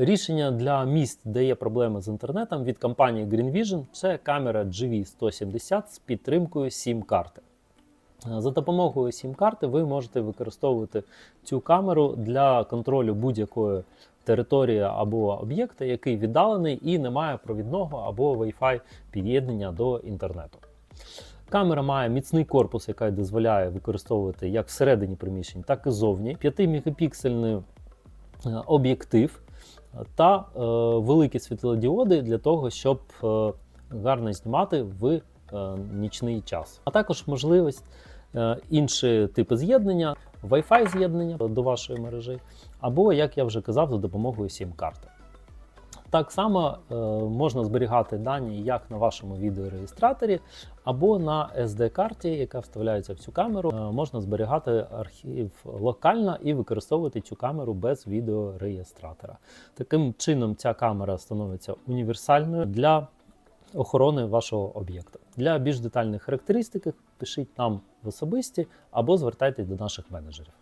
Рішення для міст, де є проблеми з інтернетом від компанії Green Vision – це камера GV170 з підтримкою SIM-карти. Е, За допомогою SIM-карти ви можете використовувати цю камеру для контролю будь-якої території або об'єкта, який віддалений і не має провідного або Wi-Fi під'єднання до інтернету. Камера має міцний корпус, який дозволяє використовувати як всередині приміщень, так і зовні. 5-мегапіксельний е, об'єктив та е, великі світлодіоди для того, щоб е, гарно знімати в е, нічний час. А також можливість інші типи з'єднання, Wi-Fi з'єднання до вашої мережі, або, як я вже казав, за допомогою SIM-карти. Так само е, можна зберігати дані як на вашому відеореєстраторі, або на SD-карті, яка вставляється в цю камеру. Е, можна зберігати архів локально і використовувати цю камеру без відеореєстратора. Таким чином, ця камера становиться універсальною для охорони вашого об'єкта. Для більш детальних характеристик пишіть нам в особисті або звертайтесь до наших менеджерів.